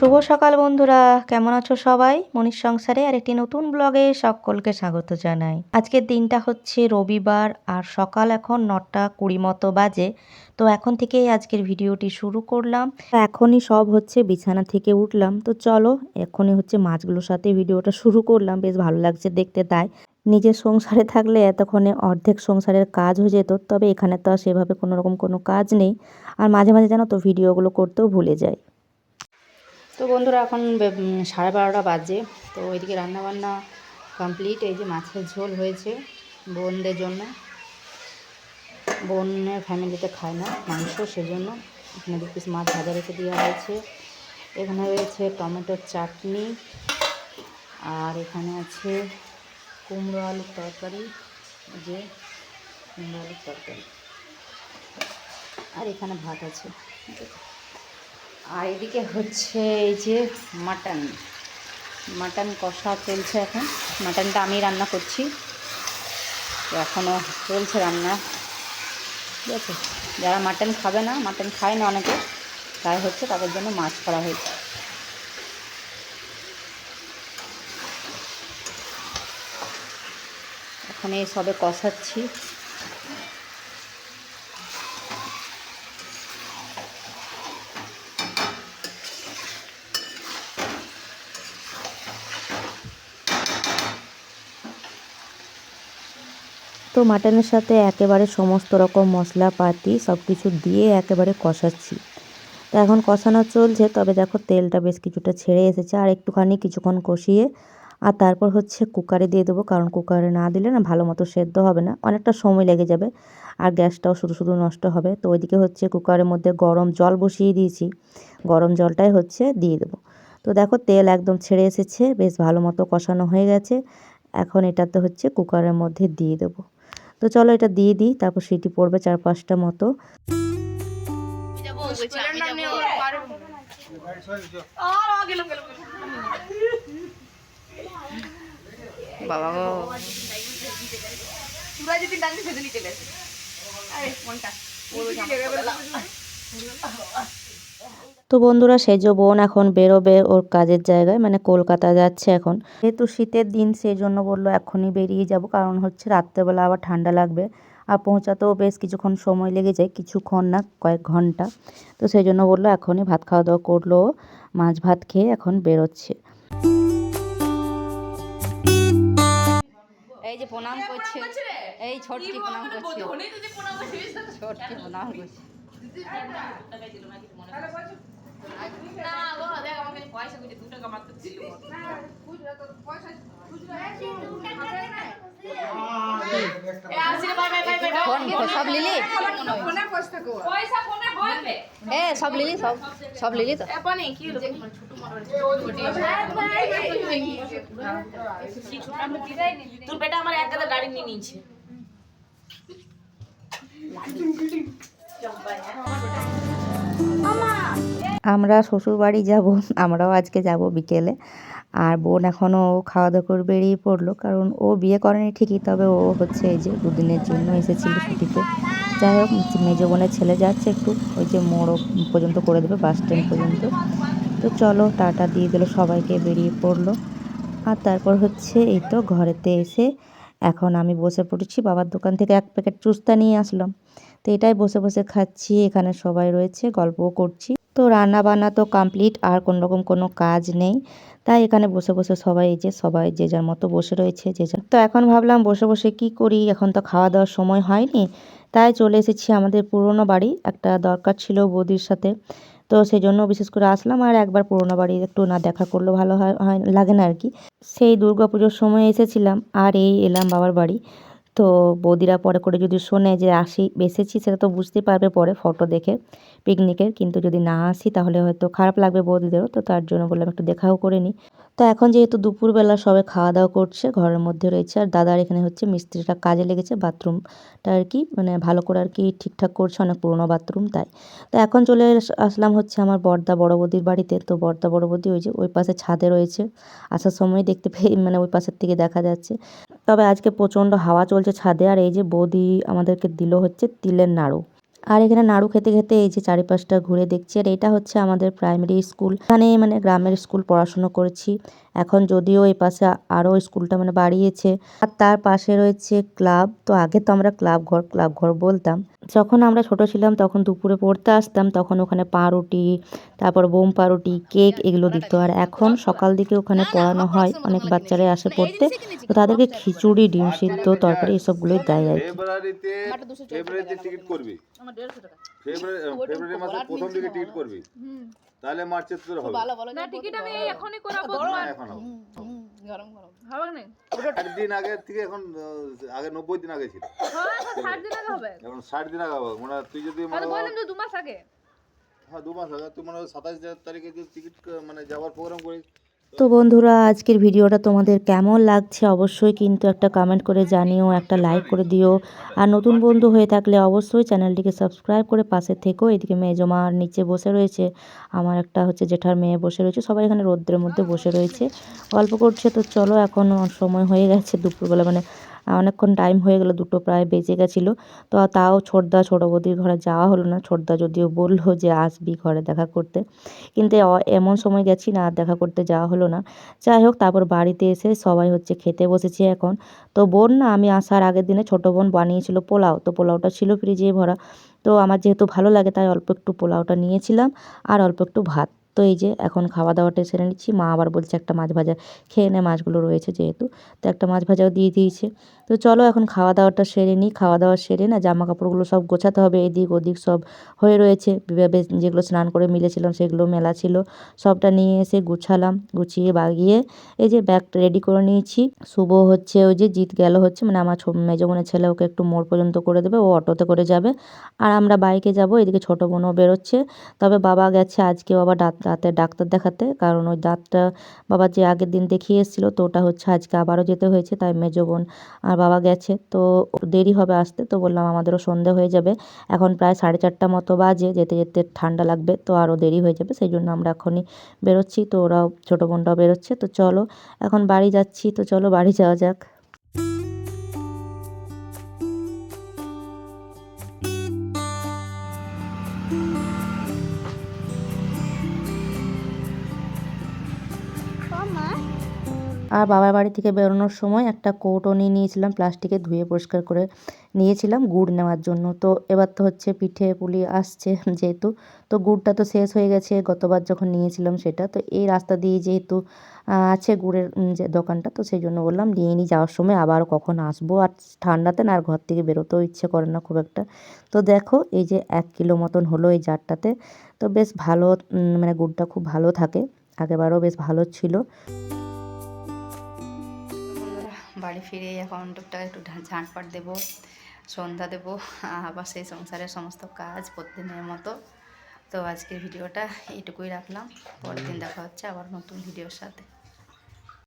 শুভ সকাল বন্ধুরা, কেমন আছো সবাই? মনীষ সংসারে আর একটি নতুন ব্লগে সকলকে স্বাগত জানাই। আজকের দিনটা হচ্ছে রবিবার আর সকাল এখন নটা কুড়ি মতো বাজে। তো এখন থেকেই আজকের ভিডিওটি শুরু করলাম। এখনই সব হচ্ছে বিছানা থেকে উঠলাম। তো চলো, এখনই হচ্ছে মাছগুলোর সাথে ভিডিওটা শুরু করলাম। বেশ ভালো লাগছে দেখতে তাই। নিজের সংসারে থাকলে এতক্ষণে অর্ধেক সংসারের কাজ হয়ে যেত, তবে এখানে তো আর সেভাবে কোনো রকম কোনো কাজ নেই। আর মাঝে মাঝে জানো তো ভিডিওগুলো করতেও ভুলে যাই। তো বন্ধুরা, এখন সাড়ে বারোটা বাজে। তো ওইদিকে রান্নাবান্না কমপ্লিট এই যে মাছের ঝোল হয়েছে বোনদের জন্য। বোনের ফ্যামিলিতে খায় না, মাংস, সেজন্য এখানে দু পিস মাছ ভাজা রেখে দেওয়া হয়েছে। এখানে রয়েছে টমেটোর চাটনি, আর এখানে আছে কুমড়ো আলুর তরকারি যে কুমড়ো আলুর তরকারি। আর এখানে ভাত আছে। আর এদিকে হচ্ছে এই যে মাটন। মাটন কষা চলছে এখন। মাটনটা আমি রান্না করছি। এখনও চলছে রান্না। ঠিক আছে? যারা মাটন খাবে না, মাটন খায় না অনেকে, তাই হচ্ছে তাদের জন্য মাছ করা হয়েছে। এখন এই সবে কষাচ্ছি। তো মাটনের সাথে একেবারে সমস্ত রকম মশলাপাতি সব কিছু দিয়ে একেবারে কষাচ্ছি। তো এখন কষানো চলছে, তবে দেখো তেলটা বেশ কিছুটা ছেড়ে এসেছে। আর একটুখানি কিছুক্ষণ কষিয়ে, আর তারপর হচ্ছে কুকারে দিয়ে দেবো, কারণ কুকারে না দিলে না ভালো মতো সেদ্ধ হবে না, অনেকটা সময় লেগে যাবে, আর গ্যাসটাও শুধু শুধু নষ্ট হবে। তো ওইদিকে হচ্ছে কুকারের মধ্যে গরম জল বসিয়ে দিয়েছি, গরম জলটাই হচ্ছে দিয়ে দেবো। তো দেখো তেল একদম ছেড়ে এসেছে, বেশ ভালো মতো কষানো হয়ে গেছে, এখন এটাতে হচ্ছে কুকারের মধ্যে দিয়ে দেবো। তো চলো এটা দিয়ে দিই তারপর সিটি পড়বে চার পাঁচটা মতো। বাবা তো বন্ধুরা সেজ বোন এখন বেরোবে ওর কাজের জায়গায় মানে কলকাতা যাচ্ছে এখন যেহেতু শীতের দিন সেই জন্য বলল এখনই বেরিয়ে যাব কারণ হচ্ছে রাত্রেবেলা আবার ঠান্ডা লাগবে আর পৌঁছাতেও বেশ কিছুক্ষণ সময় লেগে যায় কিছুক্ষণ না কয়েক ঘণ্টা তো সেই জন্য বলল এখনই ভাত খাওয়া দাওয়া করল ও। মাছ ভাত খেয়ে এখন বেরোচ্ছে এই যে প্রণাম করছে এই ছোটকি প্রণাম করছে ছোটকি প্রণাম করছে ফোন সব লিলি এ সব লিলি সব সব লিলি তো তোর বেটা আমার এক গাদা গাড়ি নিয়ে নিয়েছে আমরা শ্বশুর বাড়ি যাব, আমরাও আজকে যাব বিকেলে। আর বোন এখনও খাওয়া দাওয়া করে বেরিয়ে পড়ল, কারণ ও বিয়ে করেনি ঠিকই, তবে ও হচ্ছে এই যে দুদিনের জন্য এসেছিল ছুটিতে। যাই হোক, মেজো বোনের ছেলে যাচ্ছে একটু, ওই যে মোড় পর্যন্ত করে দেবে, বাস স্ট্যান্ড পর্যন্ত। তো চলো, টাটা দিয়ে দিল সবাইকে, বেরিয়ে পড়ল। আর তারপর হচ্ছে এই তো ঘরেতে এসে এখন আমি বসে পড়েছি, বাবার দোকান থেকে এক প্যাকেট চুস্তা নিয়ে আসলাম। তো এটাই বসে বসে খাচ্ছি, এখানে সবাই রয়েছে, গল্পও করছি। তো রান্না বান্না তো কমপ্লিট আর কোনো রকম কোনো কাজ নেই। তাই এখানে বসে বসে সবাই এই যে, সবাই যে যার মতো বসে রয়েছে, যে যার তো এখন ভাবলাম বসে বসে কি করি? এখন তো খাওয়া দাওয়ার সময় হয়নি। তাই চলে এসেছি আমাদের পুরনো বাড়ি, একটা দরকার ছিল বৌদির সাথে। তো সেই জন্য বিশেষ করে আসলাম, আর একবার পুরোনো বাড়ি একটু না দেখা করলেও ভালো হয় লাগে না আর কি। সেই দুর্গা পুজোর সময় এসেছিলাম, আর এই এলাম বাবার বাড়ি। তো বৌদিরা পরে করে যদি শোনে যে আসি এসেছি সেটা তো বুঝতে পারবে পরে ফটো দেখে পিকনিকের কিন্তু যদি না আসি, তাহলে হয়তো খারাপ লাগবে বৌদিদেরও। তো তার জন্য বললাম একটু দেখাও করে নিই। তো এখন যেহেতু দুপুরবেলা সবাই খাওয়া দাওয়া করছে, ঘরের মধ্যে রয়েছে। আর দাদার এখানে হচ্ছে মিস্ত্রিটা কাজে লেগেছে, বাথরুমটা আর কি মানে ভালো করে আর কি ঠিকঠাক করছে, অনেক পুরোনো বাথরুম তাই। তো এখন চলে আস- আসলাম হচ্ছে আমার বর্দা বড় বৌদির বাড়িতে। তো বর্দা বড় বৌদি ওই যে ওই পাশে ছাদে রয়েছে। আসার সময় দেখতে পেয়ে মানে ওই পাশের থেকে দেখা যাচ্ছে। তবে আজকে প্রচণ্ড হাওয়া চলছে ছাদে আর এই যে বৌদি আমাদেরকে দিল হচ্ছে তিলের নাড়ু। আর এখানে নাড়ু খেতে খেতে এই যে চারিপাশটা ঘুরে দেখছি, আর এটা হচ্ছে আমাদের প্রাইমারি স্কুল এখানে মানে গ্রামের স্কুল পড়াশুনো করেছি। এখন যদিও এই পাশে আরও স্কুলটা মানে বাড়িয়েছে আর তার পাশে রয়েছে ক্লাব। তো আগে তো আমরা ক্লাব ঘর ক্লাব ঘর বলতাম। যখন আমরা ছোট ছিলাম তখন দুপুরে পড়তে আসতাম তখন ওখানে পাউরুটি তারপর বোম পাউরুটি কেক এগুলো দিত। আর এখন সকাল দিকে ওখানে পড়ানো হয় অনেক বাচ্চারাই আসে পড়তে। তো তাদেরকে খিচুড়ি ডিম সিদ্ধ তরকারি এসবগুলোই দেয় আর কি। ফেব্রুয়ারিতে ফেব্রুয়ারিতে টিকিট করবি? ফেব্রুয়ারি ফেব্রুয়ারি মাসের প্রথম দিকে টিকিট করবি? তাহলে মার্চের তোর হবে। না টিকিট আমি এখনই করাবো। হবে। না? দিন আগে থেকে এখন আগে নব্বই দিন আগে ছিল। হ্যাঁ ষাট দিন আগে হবে। এখন ষাট দিন আগে হবে। মানে তুই যদি মানে তো দু মাস আগে। হ্যাঁ দু মাস আগে। তুই মানে সাতাশ তারিখে যদি টিকিট মানে যাওয়ার প্রোগ্রাম করিস তো বন্ধুরা, আজকের ভিডিওটা তোমাদের কেমন লাগছে অবশ্যই কিন্তু একটা কমেন্ট করে জানিও, একটা লাইক করে দিও। আর নতুন বন্ধু হয়ে থাকলে অবশ্যই চ্যানেলটিকে সাবস্ক্রাইব করে পাশে থেকো। এদিকে মেয়ে জমার নিচে বসে রয়েছে। আমার একটা হচ্ছে জেঠার মেয়ে বসে রয়েছে। সবাই এখানে রোদ্রের মধ্যে বসে রয়েছে। গল্প করছে তো চলো, এখন সময় হয়ে গেছে দুপুরবেলা। মানে অনেকক্ষণ টাইম হয়ে গেলো, দুটো প্রায় বেজে গেছিল। তো তাও ছোটদা, ছোটো বৌদির ঘরে যাওয়া হলো না। ছোটদা যদিও বলল যে আসবি ঘরে দেখা করতে। কিন্তু এমন সময় গেছি না, আর দেখা করতে যাওয়া হলো না। যাই হোক, তারপর বাড়িতে এসে সবাই হচ্ছে খেতে বসেছি এখন। তো বোন না, আমি আসার আগের দিনে ছোটো বোন বানিয়েছিল পোলাও। তো পোলাওটা ছিল ফ্রিজে ভরা। তো আমার যেহেতু ভালো লাগে, তাই অল্প একটু পোলাওটা নিয়েছিলাম। আর অল্প একটু ভাত। তো এই যে এখন খাওয়া দাওয়াটা সেরে নিচ্ছি। মা আবার বলছে একটা মাছ ভাজা খেয়ে নে, মাছগুলো রয়েছে যেহেতু। তো একটা মাছ ভাজাও দিয়ে দিয়েছে। তো চলো এখন খাওয়া দাওয়াটা সেরে নিই। খাওয়া দাওয়া সেরে না জামা কাপড়গুলো সব গোছাতে হবে। এদিক ওদিক সব হয়ে রয়েছে। যেগুলো স্নান করে মিলেছিলাম সেগুলো মেলা ছিল। সবটা নিয়ে এসে গুছালাম, গুছিয়ে বাগিয়ে এই যে ব্যাগটা রেডি করে নিয়েছি। শুভ হচ্ছে ওই যে জিত গেল হচ্ছে মানে আমার ছো- মেজো বোনের ছেলে ওকে একটু মোড় পর্যন্ত করে দেবে। ও অটোতে করে যাবে। আর আমরা বাইকে যাব। এদিকে ছোটো বোনও বেরোচ্ছে। তবে বাবা গেছে আজকে বাবা দাঁত দাঁতের ডাক্তার দেখাতে। কারণ ওই দাঁতটা বাবা যে আগের দিন দেখিয়ে এসেছিল তো ওটা হচ্ছে আজকে আবারও যেতে হয়েছে, তাই মেজো বোন আর বাবা গেছে। তো দেরি হবে আসতে, তো বললাম আমাদেরও সন্ধে হয়ে যাবে। এখন প্রায় সাড়ে চারটা মতো বাজে, যেতে যেতে ঠান্ডা লাগবে, তো আরও দেরি হয়ে যাবে, সেই জন্য আমরা এখনই বেরোচ্ছি। তো ওরাও, ছোটো বোনটাও বেরোচ্ছে, তো চলো, এখন বাড়ি যাচ্ছি, তো চলো বাড়ি যাওয়া যাক। আর বাবার বাড়ি থেকে বেরোনোর সময় একটা কৌটো নিয়ে নিয়েছিলাম প্লাস্টিকে ধুয়ে পরিষ্কার করে নিয়েছিলাম গুড় নেওয়ার জন্য। তো এবার তো হচ্ছে পিঠে পুলি আসছে যেহেতু, তো গুড়টা তো শেষ হয়ে গেছে গতবার যখন নিয়েছিলাম সেটা। তো এই রাস্তা দিয়ে যেহেতু আছে গুড়ের যে দোকানটা, তো সেই জন্য বললাম নিয়ে নিয়ে যাওয়ার সময় আবার কখন আসব? আর ঠান্ডাতে না আর ঘর থেকে বেরোতেও ইচ্ছে করে না খুব একটা। তো দেখো এই যে এক কিলো মতন হলো এই জারটাতে। তো বেশ ভালো মানে গুড়টা খুব ভালো থাকে আগেবারও বেশ ভালো ছিল। বাড়ি ফিরে এখন টুকটাক একটু ঝাঁটপাট দেবো সন্ধ্যা দেবো আবার সেই সংসারের সমস্ত কাজ প্রতিদিনের মতো। তো আজকের ভিডিওটা এটুকুই রাখলাম। পরের দিন দেখা হচ্ছে আবার নতুন ভিডিওর সাথে।